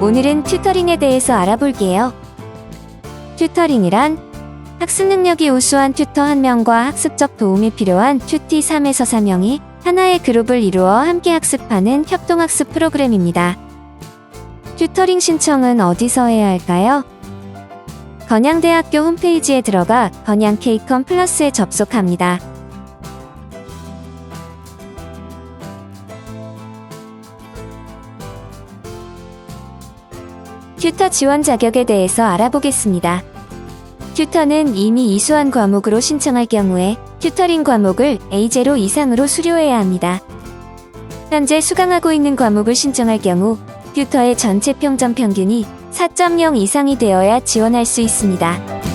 오늘은 튜터링에 대해서 알아볼게요. 튜터링이란 학습 능력이 우수한 튜터 한 명과 학습적 도움이 필요한 튜티 3에서 4명이 하나의 그룹을 이루어 함께 학습하는 협동학습 프로그램입니다. 튜터링 신청은 어디서 해야 할까요? 건양대학교 홈페이지에 들어가 건양 케이컨 플러스에 접속합니다. 튜터 지원 자격에 대해서 알아보겠습니다. 튜터는 이미 이수한 과목으로 신청할 경우에 튜터링 과목을 A0 이상으로 수료해야 합니다. 현재 수강하고 있는 과목을 신청할 경우 튜터의 전체 평점 평균이 4.0 이상이 되어야 지원할 수 있습니다.